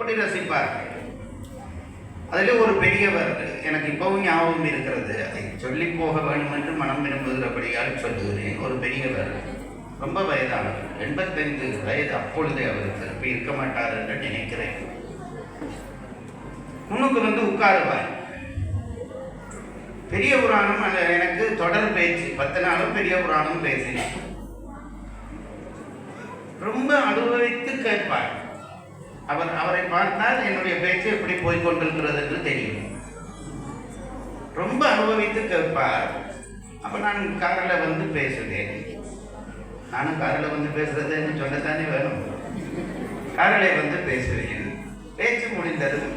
அப்படி ரசிப்பார்கள். அதில் ஒரு பெரியவர் எனக்கு இப்பவும் ஞாபகம் இருக்கிறது. அதை சொல்லி போக வேண்டும் என்று மனம் விரும்புகிறபடியால் சொல்லுகிறேன் ஒரு பெரியவர். ரொம்ப வயதானவர். எண்பத்தைந்து வயது அப்பொழுதே அவர் திருப்பி இருக்க மாட்டார் என்று நினைக்கிறேன். முன்னுக்கு வந்து உட்காருவார். பெரிய புராணம் அல்ல எனக்கு தொடர் பேச்சு. பத்து நாளும் பெரிய புராணம் பேசினேன் ரொம்ப அனுபவித்து கேட்பார். அவர் அவரை பார்த்தால் என்னுடைய பேச்சு எப்படி போய்கொண்டிருக்கிறது என்று தெரியும். ரொம்ப அனுபவித்து கேட்பார். அப்ப நான் காரில் வந்து பேசுகிறேன் நானும் காரில் வந்து பேசுகிறதுன்னு சொல்லத்தானே வேணும். காரில் வந்து பேசுவேன். பேச்சு முடிந்ததும்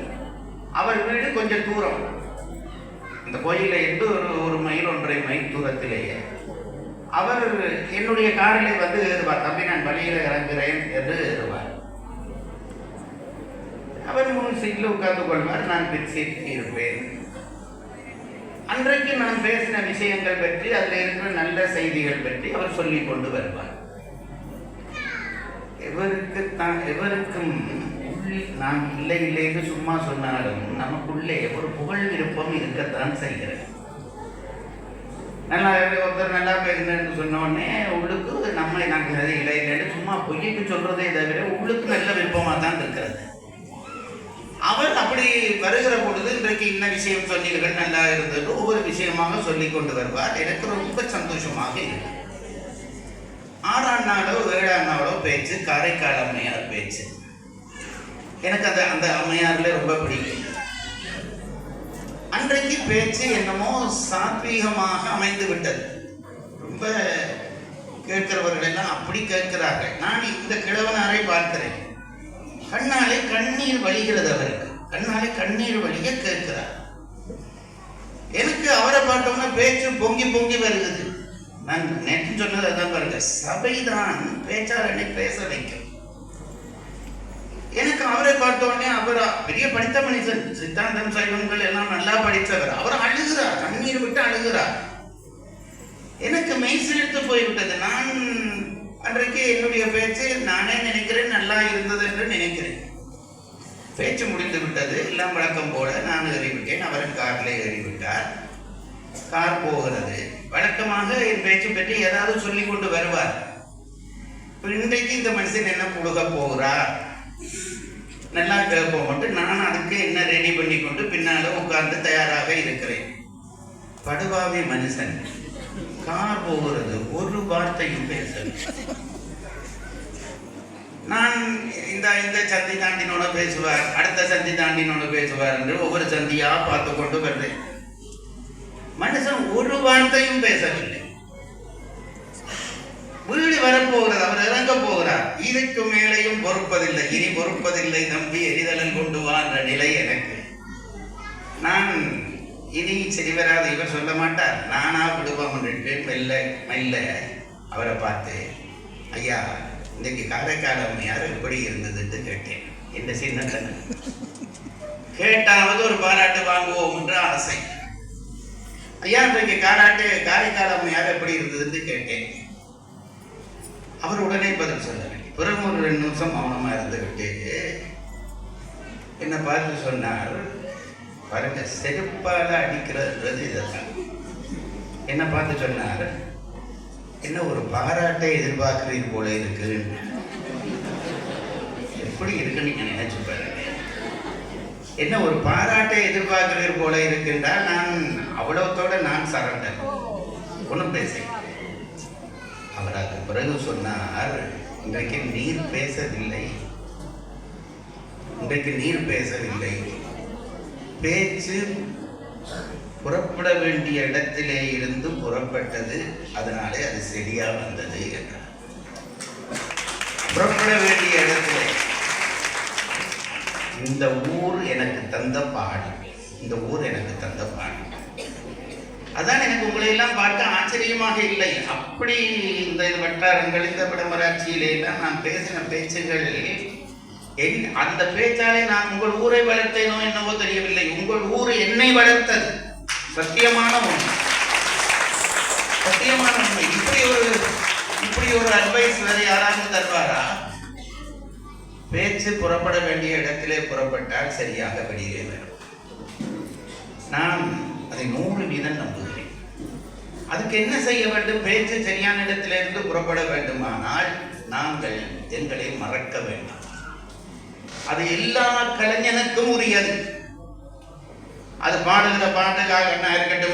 அவர் வீடு கொஞ்சம் தூரம். இந்த கோயிலில் இருந்து ஒரு ஒரு மைல் ஒன்றரை மைல் தூரத்திலேயே. அவர் என்னுடைய காரிலே வந்து ஏறுவார் தம்பி நான் வழியில் இறங்குகிறேன் என்று ஏறுவார். அவர் முன் சீட்டில் உட்கார்ந்து கொள்வார் நான் பின் சீட்டில் இருப்பேன். அன்றைக்கு நான் பேசின விஷயங்கள் பற்றி அதில் இருக்கிற நல்ல செய்திகள் பற்றி அவர் சொல்லிக் கொண்டு வருவார். எவருக்கு தான் எவருக்கும் உள் நான் இல்லை இல்லைன்னு சும்மா சொன்னாலும் நமக்குள்ளே ஒரு புகழ் விருப்பம் இருக்கத்தான் செய்கிறது. நல்லா ஒருத்தர் நல்லா பேசுனேன்னு சொன்ன உடனே உள்ளுக்கு நம்ம நாங்கள் இல்லை இல்லைன்னு சும்மா பொய்க்கு சொல்றதே தவிர உள்ளுக்கு நல்ல விருப்பமாக தான் இருக்கிறது. வருகிற பொழுது இன்றைக்கு இன்ன விஷயம் சொன்னீர்கள் நல்லா இருந்தது. ஒவ்வொரு விஷயமாக சொல்லி கொண்டு வருவார். எனக்கு ரொம்ப சந்தோஷமாக இருக்கு. ஆறாம் நாளோ ஏழாம் நாளோ பேச்சு காரைக்கால் அம்மையார் பேச்சு. எனக்கு அந்த அந்த அம்மையார்ல ரொம்ப பிடிக்கும். அன்றைக்கு பேச்சு என்னமோ சாத்வீகமாக அமைந்து விட்டது. ரொம்ப கேட்கிறவர்கள் எல்லாம் அப்படி கேட்கிறார்கள். நான் இந்த கிழவனாரை பார்க்கிறேன். கண்ணாலே கண்ணீர் வழிகிறது அவருக்கு. கண்ணாலே கண்ணீர் வழிய கேட்கிறார். எனக்கு அவரை பார்த்தோம்னா பேச்சு பொங்கி பொங்கி வருகிறது. நான் நேற்று சொன்னது அதான் பாருங்க சபைதான். பேச்சாளனை பேச வைக்கும். எனக்கு அவரை பார்த்த உடனே அவர் பெரிய படித்த மனிதன் சித்தாந்தம் சைவங்கள் எல்லாம் நல்லா படித்தவர். அவர் அழுகிறார் கண்ணீர் விட்டு அழுகிறார். எனக்கு மெய் சிலிர்த்து போய்விட்டது. நான் அன்றைக்கு என்னுடைய பேச்சு நானே நினைக்கிறேன் நல்லா இருந்தது என்று நினைக்கிறேன். பேச்சு முடிந்து விட்டது. எல்லாம் வழக்கம் போல நான் ஏறிவிட்டேன். அவரும் காரில் ஏறிவிட்டார். கார் போகிறது. வழக்கமாக என் பேச்சு பற்றி ஏதாவது சொல்லி கொண்டு வருவார். இன்றைக்கு இந்த மனுஷன் என்ன கொடுக்க போகிறார் நல்லா கேட்போம் மட்டும் நான் அதுக்கு என்ன ரெடி பண்ணி கொண்டு பின்னால உட்கார்ந்து தயாராக இருக்கிறேன். படுவாவி மனுஷன். கார் போகிறது. ஒரு வார்த்தையும் பேசல. நான் இந்த இந்த சந்தி தாண்டினோட பேசுவார் அடுத்த சந்தி தாண்டினோட பேசுவார் என்று ஒவ்வொரு சந்தியா பார்த்து கொண்டு வருவேன் மனுஷன் ஒரு வார்த்தையும் பேசவில்லை. வீடு வரப்போகிறது அவர் இறங்க போகிறார். இதுக்கு மேலேயும் பொறுப்பதில்லை இனி பொறுப்பதில்லை தம்பி எரிதலன் கொண்டு வா என்ற நிலை எனக்கு. நான் இனி சரி வராது இவர் சொல்ல மாட்டார். நானா விடுவோம் என்று மெல்ல மெல்ல அவரை பார்த்து ஐயா இன்னைக்கு காரைக்கால் அம்மையார் எப்படி இருந்ததுன்னு கேட்டேன். இந்த சின்ன கேட்டாவது ஒரு பாராட்டு வாங்குவோம் என்ற ஆசை. ஐயா இன்றைக்கு காராட்டு காரைக்கால் அம்மையார் எப்படி இருந்ததுன்னு கேட்டேன். அவர் உடனே பதில் சொல்லவில்லை பிறகு ஒரு ரெண்டு நிமிஷம் மௌனமாக இருந்துகிட்டு என்ன பார்த்து சொன்னார்? பாருங்க செருப்பால அடிக்கிறதுன்றது இதெல்லாம் என்ன பார்த்து சொன்னார்? என்ன ஒரு பாராட்டை எதிர்பார்க்கிறீர் போல இருக்கு? எப்படி இருக்கு நீங்க நினைச்சு பாருங்க. என்ன ஒரு பாராட்டை எதிர்பார்க்கிறீர் போல இருக்குன்றா நான் அவ்வளவுத்தோட நான் சரண்டர். ஒன்றும் பேச அவர் அதுக்கு பிறகு சொன்னார் இன்றைக்கு நீர் பேசவில்லை. இன்றைக்கு நீர் பேசவில்லை. பேச்சு புறப்பட வேண்டிய இடத்திலே இருந்து புறப்பட்டது. அதனாலே அது செடியா வந்தது என்றார். புறப்பட வேண்டிய இடத்திலே. இந்த ஊர் எனக்கு தந்த பாடம் இந்த ஊர் எனக்கு தந்த பாடம் அதான் எனக்கு உங்களை எல்லாம் பார்க்க ஆச்சரியமாக இல்லை. அப்படி இந்த வட்டாரங்கள் இந்த விளம்பராட்சியிலே தான் நான் பேசின பேச்சுகள். என் அந்த பேச்சாலே நான் உங்கள் ஊரை வளர்த்தேனோ என்னவோ தெரியவில்லை. உங்கள் ஊர் என்னை வளர்த்தது. சத்தியமான உண்மை. சத்தியமான உண்மை. இப்படி ஒரு இப்படி ஒரு அட்வைஸ் வேற யாராவது தருவாரா? பேச்சு புறப்பட வேண்டிய இடத்திலே புறப்பட்டால் சரியாக வெளியே வரும். நான் அதை நூறு வீதம் நம்புகிறேன். அதுக்கு என்ன செய்ய வேண்டும்? பேச்சு சரியான இடத்திலிருந்து புறப்பட வேண்டுமானால் நாங்கள் எங்களை மறக்க வேண்டும். அது எல்லா கலைஞனுக்கும் உரியது. அது பாடுகிற பாட்டுக்காக என்ன இருக்கட்டும்.